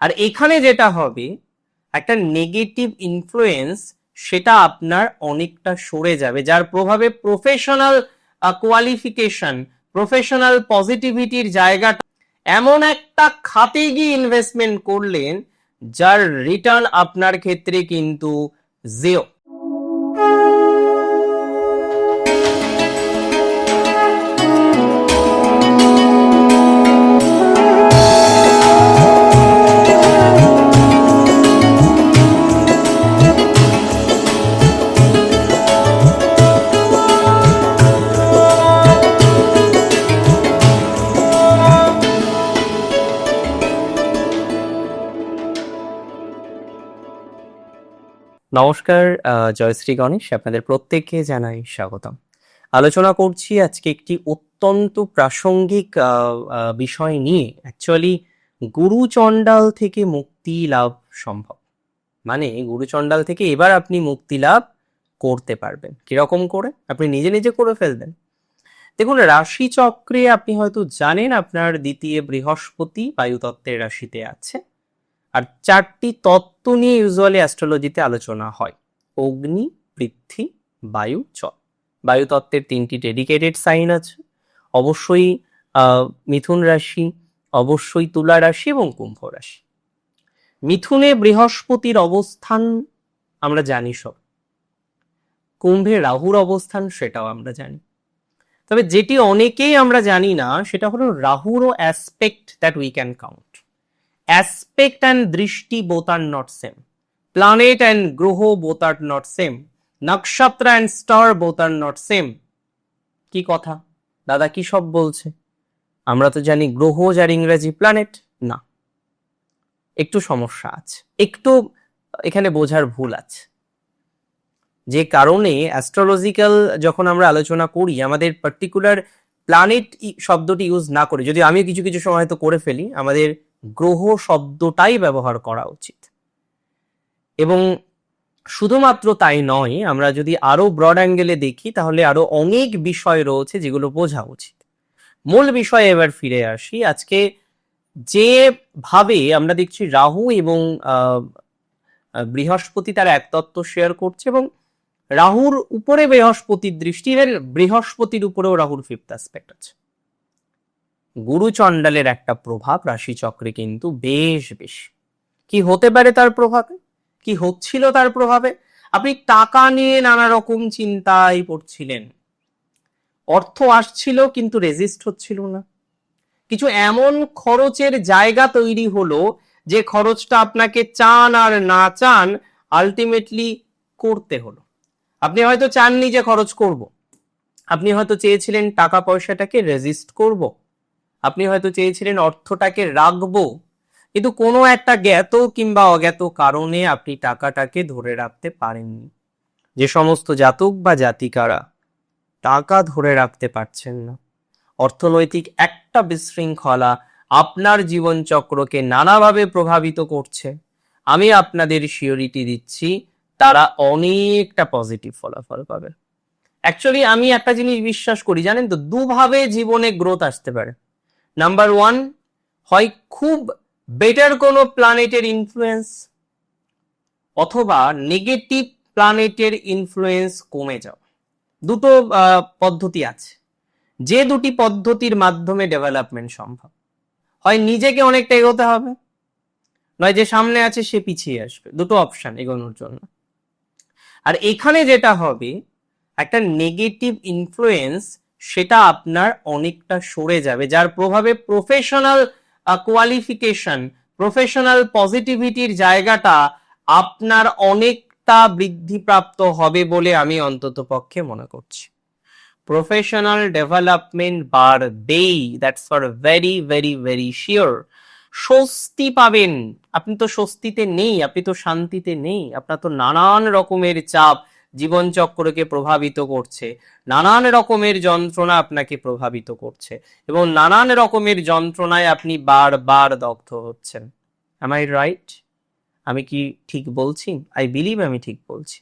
আর এখানে যেটা হবে, একটা নেগেটিভ ইনফ্লুয়েন্স সেটা আপনার অনেকটা সরে যাবে, যার প্রভাবে প্রফেশনাল কোয়ালিফিকেশন প্রফেশনাল পজিটিভিটির জায়গাটা এমন একটা খাতে গিয়ে ইনভেস্টমেন্ট করলেন, যার রিটার্ন আপনার ক্ষেত্রে কিন্তু জিরো নমস্কার জয়শ্রী গণেশ, আপনাদের প্রত্যেককে জানাই স্বাগতম। আলোচনা করছি আজকে একটি অত্যন্ত প্রাসঙ্গিক বিষয় নিয়ে। অ্যাকচুয়ালি গুরুচণ্ডাল থেকে মুক্তি লাভ সম্ভব। মানে গুরুচণ্ডাল থেকে এবার আপনি মুক্তি লাভ করতে পারবেন। কীরকম করে? আপনি নিজে নিজে করে ফেলবেন। দেখুন রাশি চক্রে আপনি হয়তো জানেন আপনার দ্বিতীয় বৃহস্পতি বায়ুতত্ত্বের রাশিতে আছে। আর চারটি তত্ত্ব নিয়ে ইউজুয়ালি অ্যাস্ট্রোলজিতে আলোচনা হয়। অগ্নি, পৃথ্বী, বায়ু, জল। বায়ু তত্ত্বের তিনটি ডেডিকেটেড সাইন আছে। অবশ্যই মিথুন রাশি, অবশ্যই তুলা রাশি এবং কুম্ভ রাশি। মিথুনে বৃহস্পতির অবস্থান আমরা জানি সব। কুম্ভে রাহুর অবস্থান সেটাও আমরা জানি। তবে যেটি অনেকেই আমরা জানি না, সেটা হলো রাহুরও aspect that we can count aspect and drishti both are not same. Planet and groho both are not same. Nakshatra and star both are not same. কি কথা? দাদা কি সব বলছে? আমরা তো জানি গ্রহ যার ইংরেজি প্ল্যানেট না। একটু সমস্যা আছে। একটু, এখানে বোঝার ভুল আছে। যে কারণে অ্যাস্ট্রোলজিক্যাল যখন আমরা আলোচনা করি, আমাদের পার্টিকুলার প্ল্যানেট শব্দটি ইউজ না করে, যদি আমি কিছু কিছু সময় হয়তো করে ফেলি, আমাদের গ্রহ শব্দটাই ব্যবহার করা উচিত। এবং শুধুমাত্র তাই নয়, আমরা যদি আরও ব্রড অ্যাঙ্গেলে দেখি, তাহলে আরও অনেক বিষয় রয়েছে যেগুলো বোঝা উচিত। মূল বিষয়ে এবার ফিরে আসি। আজকে যে ভাবে আমরা দেখছি রাহু এবং বৃহস্পতি তার এক তত্ত্ব শেয়ার করছে এবং রাহুর উপরে বৃহস্পতির দৃষ্টি বৃহস্পতির উপরেও রাহুর ফিফথ অ্যাসপেক্ট আছে। গুরুচণ্ডালের একটা প্রভাব রাশিচক্রে কিন্তু বেশ বেশি। কি হতে পারে তার প্রভাবে? কি হচ্ছিল তার প্রভাবে? আপনি টাকা নিয়ে নানা রকম চিন্তায় পড়ছিলেন। অর্থ আসছিল কিন্তু রেজিস্ট হচ্ছিল না। কিছু এমন খরচের জায়গা তৈরি হলো যে খরচটা আপনাকে চান আর না চান আলটিমেটলি করতে হলো। আপনি হয়তো চাননি যে খরচ করব। আপনি হয়তো চেয়েছিলেন টাকা পয়সাটাকে রেজিস্ট করব। আপনি হয়তো চেয়েছিলেন অর্থটাকে রাখব, কিন্তু কোনো একটা জ্ঞাত কিংবা অজ্ঞাত কারণে আপনি টাকাটাকে ধরে রাখতে পারেননি। যে সমস্ত জাতক বা জাতিকারা টাকা ধরে রাখতে পারছেন না। অর্থনৈতিক একটা বিশৃঙ্খলা আপনার জীবনচক্রকে নানাভাবে প্রভাবিত করছে। আমি আপনাদের শিওরিটি দিচ্ছি, তারা অনেকটা পজিটিভ ফলাফল পাবে। অ্যাকচুয়ালি আমি একটা জিনিস বিশ্বাস করি, জানেন তো, দুভাবে জীবনে গ্রোথ আসতে পারে। নাম্বার ওয়ান হয় খুব বেটার কোনো প্ল্যানেটের ইনফ্লুয়েন্স অথবা নেগেটিভ প্ল্যানেটের ইনফ্লুয়েন্স কমে যাওয়া দুটো পদ্ধতি আছে। যে দুটি পদ্ধতির মাধ্যমে ডেভেলপমেন্ট সম্ভব। হয় নিজেকে অনেকটা এগোতে হবে, নয় যে সামনে আছে সে পিছিয়ে আসবে। দুটো অপশন এগোনোর জন্য। আর এখানে যেটা হবে, একটা নেগেটিভ ইনফ্লুয়েন্স সেটা আপনার অনেকটা সরে যাবে, যার প্রভাবে প্রফেশনাল কোয়ালিফিকেশন প্রফেশনাল পজিটিভিটির জায়গাটা আপনার অনেকটা বৃদ্ধিপ্রাপ্ত হবে বলে আমি অন্তত পক্ষে মনে করছি। প্রফেশনাল ডেভেলপমেন্ট বার বাড়বেই that's for very very very sure স্বস্তি পাবেন। আপনি তো স্বস্তিতে নেই, আপনি তো শান্তিতে নেই। আপনার তো নানান রকমের চাপ। জীবনচক্রকে প্রভাবিত করছে। নানান রকমের যন্ত্রণা আপনাকে প্রভাবিত করছে এবং নানান রকমের যন্ত্রণায় আপনি বারবার দগ্ধ হচ্ছেন। Am I রাইট আমি কি ঠিক বলছি? আই বিলিভ আমি ঠিক বলছি।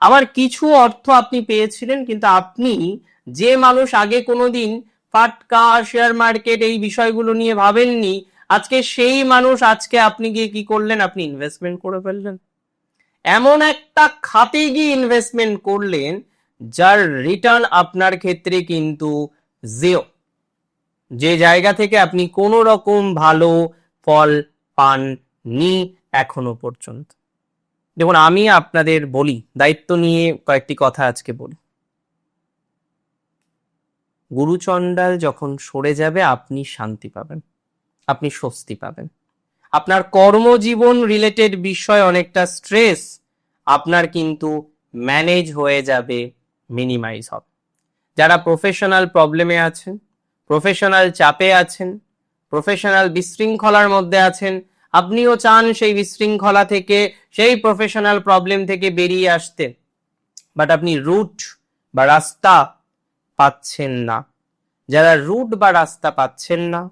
আবার কিছু অর্থ আপনি পেয়েছিলেন, কিন্তু আপনি যে মানুষ আগে কোনোদিন ফাটকা শেয়ার মার্কেট এই বিষয়গুলো নিয়ে ভাবেননি, আজকে সেই মানুষ, আজকে আপনি গিয়ে কি করলেন? আপনি ইনভেস্টমেন্ট করে ফেললেন। এমন একটা খাতে গিয়ে ইনভেস্টমেন্ট করলেন, যার রিটার্ন আপনার ক্ষেত্রে কিন্তু জিরো যে জায়গা থেকে আপনি কোনো রকম ভালো ফল পাননি এখনও পর্যন্ত। দেখুন, আমি আপনাদের বলি, দায়িত্ব নিয়ে কয়েকটি কথা আজকে বলি। গুরুচণ্ডাল যখন সরে যাবে, আপনি শান্তি পাবেন, আপনি স্বস্তি পাবেন। আপনার কর্মজীবন রিলেটেড বিষয় অনেকটা স্ট্রেস আপনার কিন্তু ম্যানেজ হয়ে যাবে মিনিমাইজ হবে। যারা প্রফেশনাল প্রবলেমে আছেন প্রফেশনাল চাপে আছেন প্রফেশনাল বিশৃঙ্খলার মধ্যে আছেন, আপনিও চান সেই বিশৃঙ্খলা থেকে, সেই প্রফেশনাল প্রবলেম থেকে বেরিয়ে আসতে। বাট আপনি রুট বা রাস্তা পাচ্ছেন না। যারা রুট বা রাস্তা পাচ্ছেন না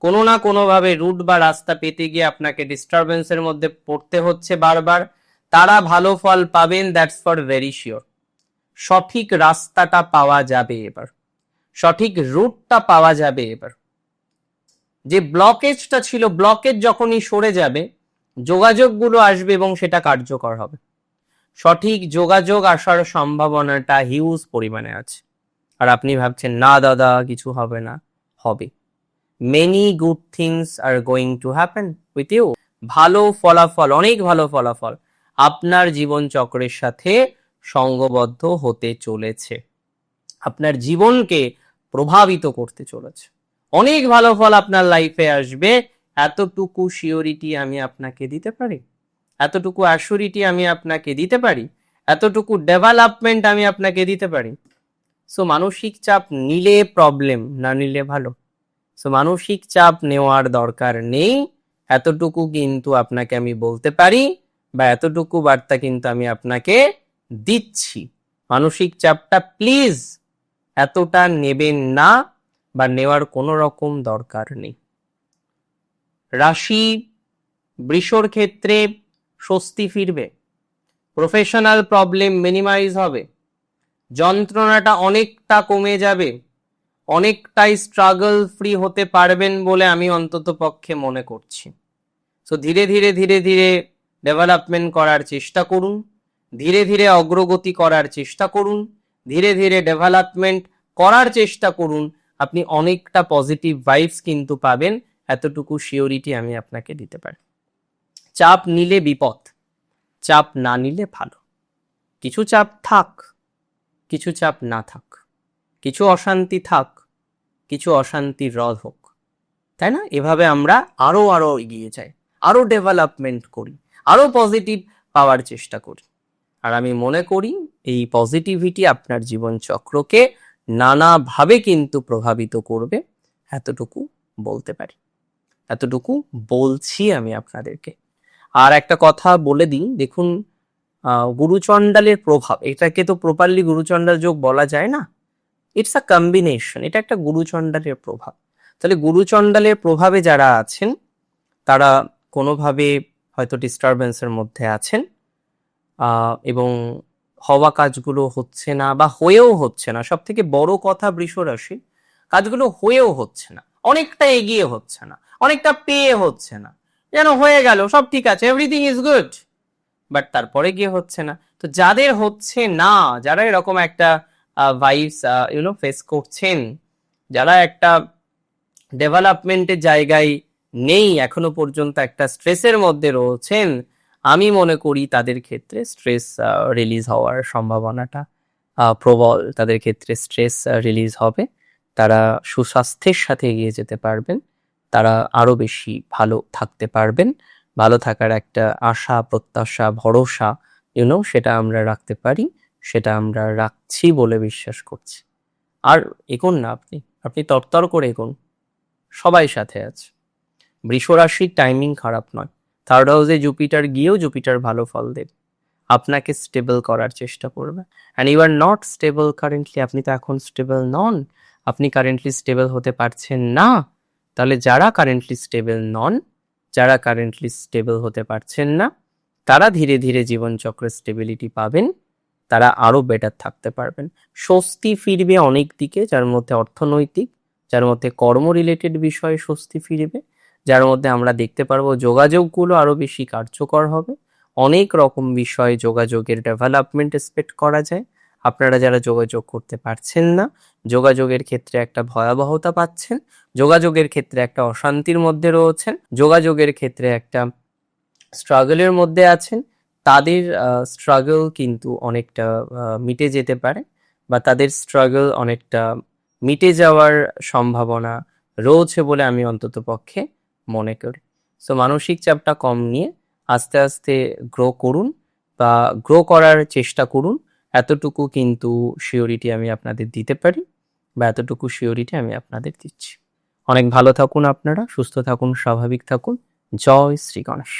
কোনো না কোনোভাবে রুট বা রাস্তা পেতে গিয়ে আপনাকে ডিস্টারবেন্সের মধ্যে পড়তে হচ্ছে বারবার। তারা ভালো ফল পাবেন দ্যাটস ফর ভেরি শিওর সঠিক রাস্তাটা পাওয়া যাবে এবার। সঠিক রুটটা পাওয়া যাবে এবার। যে ব্লকেজটা ছিল ব্লকেজ যখনই সরে যাবে, যোগাযোগগুলো আসবে এবং সেটা কার্যকর হবে। সঠিক যোগাযোগ আসার সম্ভাবনাটা হিউজ পরিমাণে আছে। আর আপনি ভাবছেন, না দাদা, কিছু হবে না। হবে। Many good things are going to happen with you ভালো ফলাফল, অনেক ভালো ফলাফল আপনার জীবন চক্রের সাথে সঙ্গবদ্ধ হতে চলেছে। আপনার জীবনকে প্রভাবিত করতে চলেছে। অনেক ভালো ফল আপনার লাইফে আসবে। এতটুকু শিওরিটি আমি আপনাকে দিতে পারি। এতটুকু অ্যাসুরিটি আমি আপনাকে দিতে পারি। এতটুকু ডেভেলপমেন্ট আমি আপনাকে দিতে পারি। সো মানসিক চাপ নিলে প্রবলেম না নিলে ভালো। সো মানসিক চাপ নেওয়ার দরকার নেই। এতটুকু কিন্তু আপনাকে আমি বলতে পারি বা এতটুকু বার্তা কিন্তু আমি আপনাকে দিচ্ছি। মানসিক চাপটা প্লিজ এতটা নেবেন না বা নেওয়ার কোনো রকম দরকার নেই। রাশি বৃষর ক্ষেত্রে স্বস্তি ফিরবে। প্রফেশনাল প্রবলেম মিনিমাইজ হবে। যন্ত্রণাটা অনেকটা কমে যাবে। অনেকটাই স্ট্রাগল ফ্রি হতে পারবেন বলে আমি অন্তত পক্ষে মনে করছি। সো ধীরে ধীরে ধীরে ধীরে ডেভেলপমেন্ট করার চেষ্টা করুন। ধীরে ধীরে অগ্রগতি করার চেষ্টা করুন। ধীরে ধীরে ডেভেলপমেন্ট করার চেষ্টা করুন। আপনি অনেকটা পজিটিভ ভাইবস কিন্তু পাবেন। এতটুকু শিওরিটি আমি আপনাকে দিতে পারি। চাপ নিলে বিপদ, চাপ না নিলে ভালো। কিছু চাপ থাক, কিছু চাপ না থাক। কিছু অশান্তি থাক কিছু অশান্তির রদ হোক। তাই না? এভাবে আমরা আরও আরও এগিয়ে যাই, আরও ডেভেলপমেন্ট করি, আরও পজিটিভ পাওয়ার চেষ্টা করি। আর আমি মনে করি এই পজিটিভিটি আপনার জীবন চক্রকে নানাভাবে কিন্তু প্রভাবিত করবে, এতটুকু বলতে পারি। এতটুকু বলছি আমি আপনাদেরকে। আর একটা কথা বলে দিই, দেখুন গুরুচণ্ডালের প্রভাব, এটাকে তো প্রপারলি গুরুচণ্ডাল যোগ বলা যায় না? ইটস আ কম্বিনেশন এটা একটা গুরুচণ্ডালের প্রভাব। তাহলে গুরুচণ্ডালের প্রভাবে যারা আছেন, তারা কোনোভাবে হয়তো ডিস্টারবেন্সের মধ্যে আছেন এবং হওয়া কাজগুলো হচ্ছে না বা হয়েও হচ্ছে না। সব থেকে বড় কথা বৃষরাশি কাজগুলো হয়েও হচ্ছে না। অনেকটা এগিয়ে হচ্ছে না। অনেকটা পেয়ে হচ্ছে না। যেন হয়ে গেল, সব ঠিক আছে এভরিথিং ইজ গুড বাট তারপরে গিয়ে হচ্ছে না। তো যাদের হচ্ছে না, যারা এরকম একটা ভাইবস ইউনো ফেস করছেন। যারা একটা ডেভেলপমেন্টের জায়গায় নেই, এখনও পর্যন্ত একটা স্ট্রেসের মধ্যে রয়েছেন, আমি মনে করি তাদের ক্ষেত্রে স্ট্রেস রিলিজ হওয়ার সম্ভাবনাটা প্রবল। তাদের ক্ষেত্রে স্ট্রেস রিলিজ হবে। তারা সুস্বাস্থ্যের সাথে এগিয়ে যেতে পারবেন। তারা আরও বেশি ভালো থাকতে পারবেন। ভালো থাকার একটা আশা, প্রত্যাশা, ভরসা ইউনো সেটা আমরা রাখতে পারি। সেটা আমরা রাখছি বলে বিশ্বাস করছি। আর এগোন না আপনি আপনি তরতর করে এগোন সবাই সাথে আছে। বৃষ রাশির টাইমিং খারাপ নয়। থার্ড হাউসে জুপিটার গিয়েও জুপিটার ভালো ফল দেবে। আপনাকে স্টেবল করার চেষ্টা করবে। And you are not stable currently আপনি তো এখন স্টেবল নন। আপনি কারেন্টলি স্টেবল হতে পারছেন না। তাহলে যারা কারেন্টলি স্টেবল নন, যারা কারেন্টলি স্টেবল হতে পারছেন না, তারা ধীরে ধীরে জীবনচক্রে স্টেবিলিটি পাবেন। তারা আরও বেটার থাকতে পারবেন। স্বস্তি ফিরবে অনেক দিকে, যার মধ্যে অর্থনৈতিক, যার মধ্যে কর্ম রিলেটেড বিষয়ে স্বস্তি ফিরবে, যার মধ্যে আমরা দেখতে পারব যোগাযোগগুলো আরও বেশি কার্যকর হবে। অনেক রকম বিষয়ে যোগাযোগের ডেভেলপমেন্ট এক্সপেক্ট করা যায়। আপনারা যারা যোগাযোগ করতে পারছেন না, যোগাযোগের ক্ষেত্রে একটা ভয়াবহতা পাচ্ছেন, যোগাযোগের ক্ষেত্রে একটা অশান্তির মধ্যে রয়েছেন, যোগাযোগের ক্ষেত্রে একটা স্ট্রাগলের মধ্যে আছেন তাদের স্ট্রাগল কিন্তু অনেকটা মিটে যেতে পারে বা তাদের স্ট্রাগল অনেকটা মিটে যাওয়ার সম্ভাবনা রয়েছে বলে আমি অন্তত পক্ষে মনে করি। সো মানসিক চাপটা কম নিয়ে আস্তে আস্তে গ্রো করুন বা গ্রো করার চেষ্টা করুন। এতটুকু কিন্তু শিওরিটি আমি আপনাদের দিতে পারি বা এতটুকু শিওরিটি আমি আপনাদের দিচ্ছি। অনেক ভালো থাকুন আপনারা, সুস্থ থাকুন, স্বাভাবিক থাকুন। জয় শ্রী গণেশ।